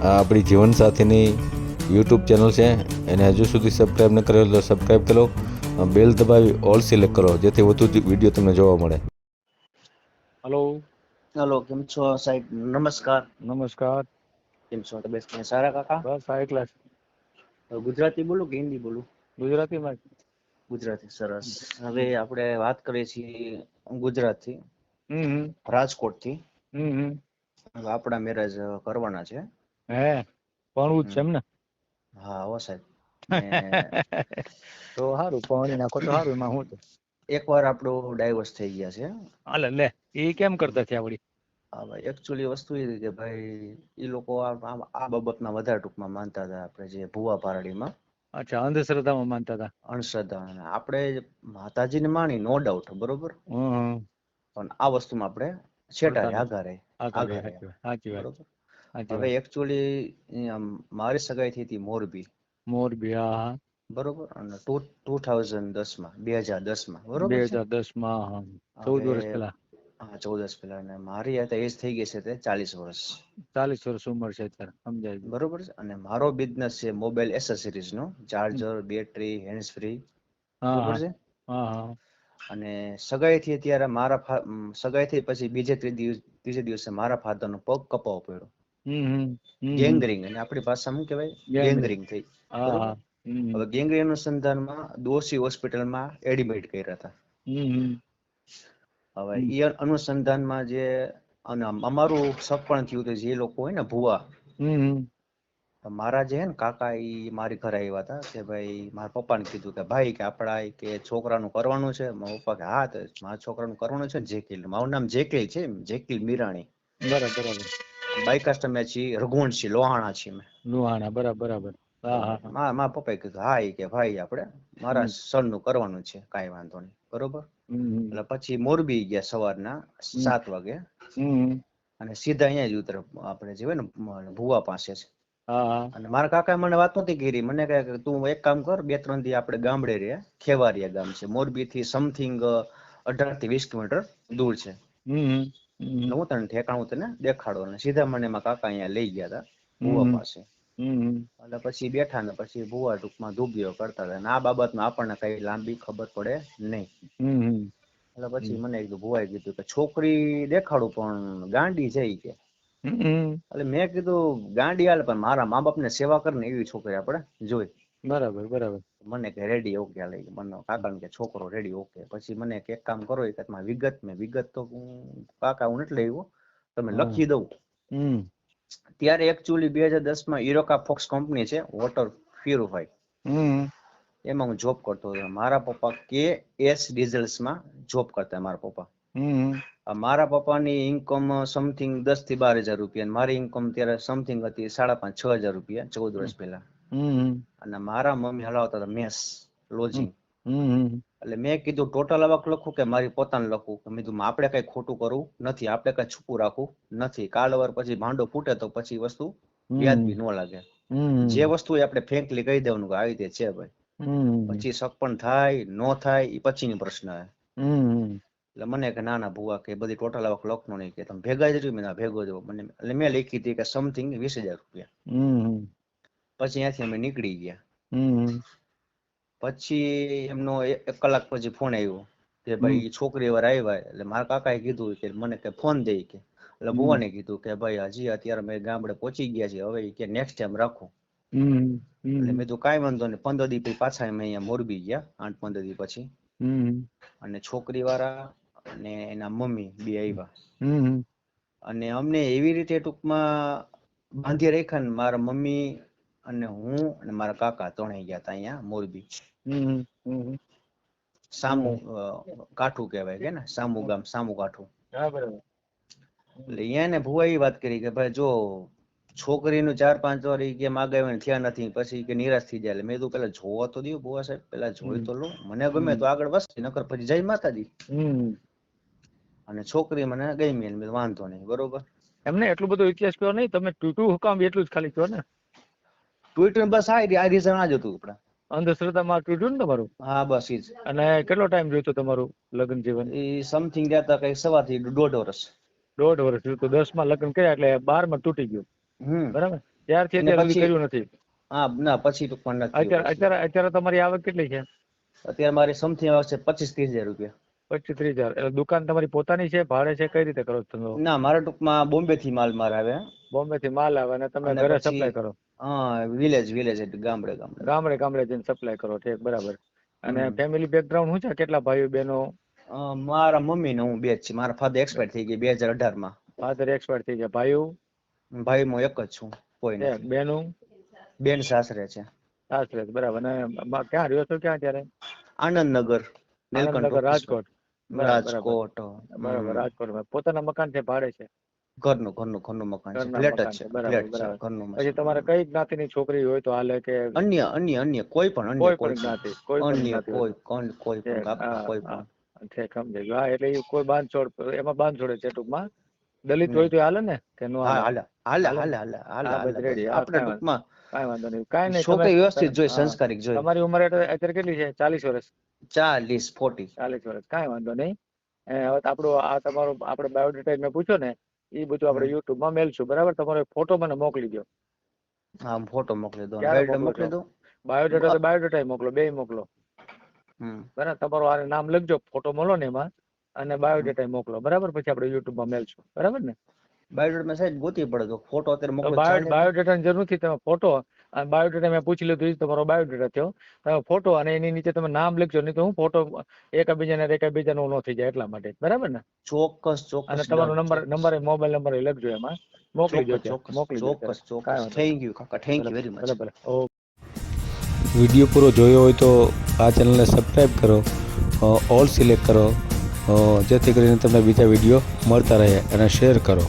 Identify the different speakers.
Speaker 1: આ આપણી જીવનસાથીની YouTube channel છે. એને હજુ સુધી સબસ્ક્રાઈબ ન કરેલ તો સબસ્ક્રાઈબ કરો. બેલ દબાવી ઓલ સિલેક્ટ કરો જેથી વધુ વીડિયો તમને જોવા મળે.
Speaker 2: હલો
Speaker 3: હલો કેમ છો સાહેબ? નમસ્કાર.
Speaker 2: નમસ્કાર.
Speaker 3: કેમ છો? તમે સારા કાકા?
Speaker 2: બસ હાઈ ક્લાસ
Speaker 3: ગુજરાતી બોલું કે હિન્દી બોલું?
Speaker 2: ગુજરાતીમાં.
Speaker 3: ગુજરાતી સરસ. હવે આપણે વાત કરીએ છીએ ગુજરાતથી.
Speaker 2: હમ હમ.
Speaker 3: રાજકોટથી.
Speaker 2: હમ હમ.
Speaker 3: હવે આપણા મેરેજ કરવાના છે.
Speaker 2: હે ભણવું જ છે એમ ને?
Speaker 3: હા હો સાહેબ.
Speaker 2: તો સારું ભણી નાખો તો સારું એમાં છે.
Speaker 3: એકવાર આપણું ડાયવર્સ થઈ ગયા છે.
Speaker 2: હાલે લે એ કેમ કરતા થયા વળી?
Speaker 3: હા ભાઈ એકચ્યુઅલી વસ્તુ એ કે ભાઈ એ લોકો આ આ- બાબતમાં વધારે ટૂંકમાં માનતા હતા આપણે જે ભુવા પારડીમાં.
Speaker 2: અચ્છા અંધશ્રદ્ધામાં માનતા હતા?
Speaker 3: અંધશ્રદ્ધા આપણે માતાજીને માની નો ડાઉટ બરોબર. પણ આ વસ્તુમાં આપણે
Speaker 2: છેટા
Speaker 3: આઘારે
Speaker 2: આઘારે
Speaker 3: બરોબર? હવે એકચ્યુઅલી મારી સગાઈ થઈ હતી મોરબી.
Speaker 2: મોરબી હા
Speaker 3: બરોબર? અને ટુ ટુ થાઉઝન્ડ દસમાં બે હજાર દસમાં બરોબર બે
Speaker 2: હજાર દસમાં હા ચૌદ વર્ષ પહેલા.
Speaker 3: હા ચૌદ વર્ષ પહેલા. અને મારી આ એજ થઈ ગઈ છે તે ચાલીસ વર્ષ.
Speaker 2: ચાલીસ વર્ષ ઉંમર છે અત્યારે સમજાય
Speaker 3: બરોબર છે? અને મારો બિઝનેસ છે મોબાઈલ એસેસરીઝ નો ચાર્જર બેટરી હેન્ડ્સ ફ્રી બરોબર છે?
Speaker 2: હા હા.
Speaker 3: અને સગાઈ થી ત્યારે મારા સગાઈ થી પછી બીજે ત્રીજે દિવસ ત્રીજે દિવસે મારા ફાધર નો પગ કપાવો પડ્યો. ગેંગરિંગ અને આપણી ભાષામાં કહેવાય? ગેંગરિંગ. થઈ. હવે ગેંગરિંગ અનુસંધાનમાં દોશી હોસ્પિટલમાં એડમિટ કર્યા હતા. હવે. એ અનુસંધાનમાં જે અને અમારું સપન થયું હતું જે લોકો હોય ને ભુવા. મારા જે ને કાકા એ મારી ઘરે આવ્યા હતા કે ભાઈ મારા પપ્પાને કીધું કે ભાઈ કે આપડા ઈ કે છોકરાનું કરવાનું છે. મારા પપ્પા કે હા તો મારા છોકરાનું કરવાનું છે ને જેકિલ. મારું નામ જેકિલ છે જેકિલ મીરાણી.
Speaker 2: બરાબર બરાબર.
Speaker 3: બાઈકાસ્ટ મેં છીએ રઘુવંશી લોહાણા છીએ અમે.
Speaker 2: લોહાણા બરાબર બરાબર. હા
Speaker 3: મા પપ્પાએ કીધું હા કે ભાઈ આપણે મારા સનનું કરવાનું છે કાઈ વાંધો નહીં. બરોબર. એટલે પછી મોરબી ગયા સવારના સાત વાગે. અને સીધા અહીંયા જ ઉતર આપણે જે હોય ને ભુવા પાસે છે અને મારા કાકા મને વાત નતી કરી. મને કહે કે તું એક કામ કર બે ત્રણ દી આપણે ગામડે રે ખેવારિયા ગામ છે. મોરબી થી સમથિંગ અઢારથી વીસ કિલોમીટર દૂર છે. હું તને ઠેકાણું તને દેખાડો અને સીધા મને એમાં કાકા અહીંયા લઈ ગયા હતા ભુવા પાસે. એટલે પછી બેઠા ને પછી ભુવા ટૂંકમાં ધૂબીઓ કરતા હતા અને આ બાબતમાં આપણને કઈ લાંબી ખબર પડે નહીં. એટલે પછી મને કીધું ભુવાએ કીધું કે છોકરી દેખાડું પણ ગાંડી છે કે. એટલે મેં કીધું ગાંડી હાલ પણ મારા મા બાપ ને સેવા કરીને એવી છોકરી આપણે જોઈ.
Speaker 2: બરાબર બરાબર.
Speaker 3: મને કે રેડી ઓકે હાલે મને કાકા કે છોકરો રેડી ઓકે પછી મને કે એક કામ કરો એ કે વિગત મેં વિગત તો કાકા હું નથી લેવું તમે લખી દઉં. ત્યારે એકચ્યુઅલી બે હજાર દસમાં ઇરોકા ફોક્સ કંપની છે વોટર પ્યુરિફાઈ
Speaker 2: હમ.
Speaker 3: એમાં હું જોબ કરતો હતો. મારા પપ્પા કે એસ ડીઝલ્સમાં જોબ કરતા મારા પપ્પા. મારા પપ્પાની ઇન્કમ સમથિંગ દસથી બાર હજાર રૂપિયા મારી ઇન્કમ ત્યારે સમથિંગ હતી સાડા પાંચ છ હજાર રૂપિયા ચૌદ વર્ષ પહેલા. અને મારા મમ્મી હલાવતા હતા મેસ લોજિંગ. એટલે મેં કીધું ટોટલ આવક લખું કે મારી પોતાને લખું? મેં કીધું આપણે કઈ ખોટું કરવું નથી આપણે કઈ છૂપું રાખવું નથી. કાલ વાર પછી ભાંડો ફૂટે તો પછી વસ્તુ વ્યાજબી ન લાગે. જે વસ્તુ આપણે ફેંકલી કહી દેવાનું કે આવી રીતે છે ભાઈ. પછી સપન થાય નો થાય એ પછીની પ્રશ્ન એટલે મને કે ના ના ભુવા કે બધી ટોટલ આવક લખનો નહીં કે તમે ભેગા જ રહ્યું મેં ભેગો જવો મને એટલે મેં લખી હતી કે સમથિંગ વીસ હજાર રૂપિયા. પછી ત્યાંથી અમે નીકળી ગયા. પછી એમનો એક કલાક પછી ફોન આવ્યો કે ભાઈ છોકરી વાર આવ્યા એટલે મારા કાકાએ કીધું કે મને કે ફોન દે કે. એટલે. ભુવાને કીધું કે ભાઈ હજી અત્યારે અમે ગામડે પહોંચી ગયા છીએ હવે કે નેક્સ્ટ ટાઈમ રાખો. એટલે મેં તો કાંઈ વાંધો નહીં પંદર દી પછી પાછા અમે અહીંયા મોરબી ગયા આઠ પંદર દી પછી. અને છોકરી વાળા અને એના મમ્મી બે આવ્યા. અને અમને એવી રીતે ટૂંકમાં બાંધી રાખ્યા ને મારા મમ્મી અને હું અને મારા કાકા ત્રણેય ગયા હતા અહીંયા મોરબી. સામુ કાઠું કહેવાય કે ને? સામુ ગામ સામુ કાઠું.
Speaker 2: બરાબર.
Speaker 3: એટલે અહીંયા ને ભુવા એ વાત કરી કે ભાઈ જો છોકરીનું ચાર પાંચ વાર કે માગાવ્યા ને થયા નથી પછી કે નિરાશ થઈ જાય. મેં તો પેલા જોવા તો દઉં ભુવા સાહેબ પેલા જોઈ તો લો. મને ગમે તો આગળ વસ્તી નકર પછી જય માતાજી.
Speaker 2: હમ.
Speaker 3: અને છોકરી મને ગઈ મેં વાંધો નહીં બરોબર?
Speaker 2: એમને એટલું બધું ઇતિહાસ કયો નહીં તમે તૂટું હુકામ એટલું જ ખાલી કયો ને?
Speaker 3: ટ્વિટર બસ આ આ રીઝન આ જ હતું આપણે.
Speaker 2: અંધશ્રદ્ધામાં તૂટ્યું ને તમારું?
Speaker 3: હા બસ એ જ.
Speaker 2: અને કેટલો ટાઈમ જોઈતો તમારું લગ્ન જીવન?
Speaker 3: એ સમથિંગ હતા કઈ સવા થી દોઢ વર્ષ.
Speaker 2: દોઢ વર્ષ જોયું તો દસમાં લગ્ન કર્યા એટલે બારમાં તૂટી ગયું. બરાબર? ત્યારથી અત્યારે સુધી કર્યું નથી.
Speaker 3: હા ના પછી ટૂંકમાં નથી
Speaker 2: અત્યારે અત્યારે અત્યારે તમારી આવક કેટલી છે?
Speaker 3: અત્યારે મારી સમથિંગ આવશે પચીસ ત્રીસ હજાર રૂપિયા.
Speaker 2: પચીસ ત્રીસ હજાર. એટલે દુકાન તમારી પોતાની છે ભાડે છે કઈ રીતે કરો છો
Speaker 3: ના મારા ટૂંકમાં બોમ્બે થી માલ મારે આવે.
Speaker 2: બોમ્બે થી માલ આવે અને તમે ઘરે સપ્લાય કરો.
Speaker 3: હા વિલેજ વિલેજ એટલે ગામડે ગામડે.
Speaker 2: ગામડે ગામડે જઈને સપ્લાય કરો ઠીક બરાબર. અને ફેમિલી બેકગ્રાઉન્ડ શું છે? કેટલા ભાઈઓ બહેનો?
Speaker 3: મારા મમ્મી ને હું બે જ છે. મારા ફાધર એક્સપાયર થઈ ગયા બે હજાર અઢારમાં.
Speaker 2: ફાધર એક્સપાયર થઈ ગયા. ભાઈઓ?
Speaker 3: ભાઈ હું એક જ છું કોઈ
Speaker 2: છે
Speaker 3: નથી. બેન સાસરે છે.
Speaker 2: સાસરે છે, બરાબર. અને ક્યાં રહ્યો છો ક્યાં ત્યારે
Speaker 3: આનંદનગર
Speaker 2: આનંદનગર રાજકોટ.
Speaker 3: રાજકોટ
Speaker 2: બરાબર રાજકોટમાં. પોતાના મકાન છે ભાડે છે?
Speaker 3: ઘરનું ઘરનું ઘરનું મકાન છે ફ્લેટ જ
Speaker 2: છે,
Speaker 3: ફ્લેટ છે. ઘરનું
Speaker 2: પછી તમારે કઈ જ્ઞાતિની છોકરી હોય તો હાલે કે
Speaker 3: અન્ય અન્ય અન્ય કોઈ પણ અન્ય
Speaker 2: કોઈ જ્ઞાતિ
Speaker 3: અન્ય કોઈ કોણ કોઈ પણ કોઈ પણ.
Speaker 2: ઠીક સમજાઈ હા એટલે કોઈ બાંધછોડ એમાં બાંધછોડ છે ટૂંકમાં. દલિત હોય તો હાલે ને? કે નો
Speaker 3: હા
Speaker 2: હાલે
Speaker 3: હાલે હાલે?
Speaker 2: હાલે?
Speaker 3: હાલે.
Speaker 2: બસ.
Speaker 3: આપણે
Speaker 2: કાંઈ
Speaker 3: ટૂંકમાં
Speaker 2: કાંઈ વાંધો નહીં. કાંઈ નહીં
Speaker 3: છોકરી વ્યવસ્થિત જોઈ સંસ્કારિક જોઈ.
Speaker 2: તમારી ઉંમર અત્યારે કેટલી છે? ચાલીસ વર્ષ?
Speaker 3: ચાલીસ ફોર્ટી.
Speaker 2: ચાલીસ વર્ષ. કાંઈ વાંધો નહીં. હવે આપણું આ તમારો આપણે બાયોડેટા મેં પૂછ્યો ને એ બધું આપણે
Speaker 3: YouTube
Speaker 2: યુટ્યુબમાં મેલશું. બરાબર? તમારો ફોટો મને મોકલી દો
Speaker 3: હા ફોટો મોકલી દો બાયોડેટા
Speaker 2: મોકલી?
Speaker 3: દો
Speaker 2: બાયોડેટા તો બાયોડેટા મોકલો બે મોકલો. બરાબર? તમારું આ નામ લખજો ફોટો મોકલો ને એમાં અને બાયોડેટા મોકલો. બરાબર? પછી આપણે યુટ્યુબમાં મેલશું. બરાબર ને?
Speaker 3: બાયોડેટામાં સાહેબ ગોતી પડે તો ફોટો અત્યારે મોકલો
Speaker 2: બાયો ની જરૂર નથી તમે ફોટો બાયોડેટા મેં પૂછી લીધું તમારો બાયોડેટા થયો. તમે ફોટો અને એની નીચે તમે નામ લખજો નહીં તો હું ફોટો એકાબીજાને એકાબીજાનું ન થઈ જાય એટલા માટે. બરાબર ને?
Speaker 3: ચોક્કસ ચોક્કસ
Speaker 2: અને તમારો નંબર નંબર મોબાઈલ નંબર એ લખજો એમાં. મોકલી દો
Speaker 3: ચોક્કસ
Speaker 2: ત્યાં.
Speaker 3: ચોક્કસ
Speaker 2: મોકલી દો
Speaker 3: ચોક્કસ ચોક્કસ. થેન્ક યુ કાકા. Thank you very much
Speaker 2: okay
Speaker 1: video પૂરો જોયો હોય તો આ ચેનલને સબસ્ક્રાઈબ કરો ઓલ સિલેક્ટ કરો જેથી કરીને તમને બીજા વીડિયો મળતા રહે અને શેર કરો.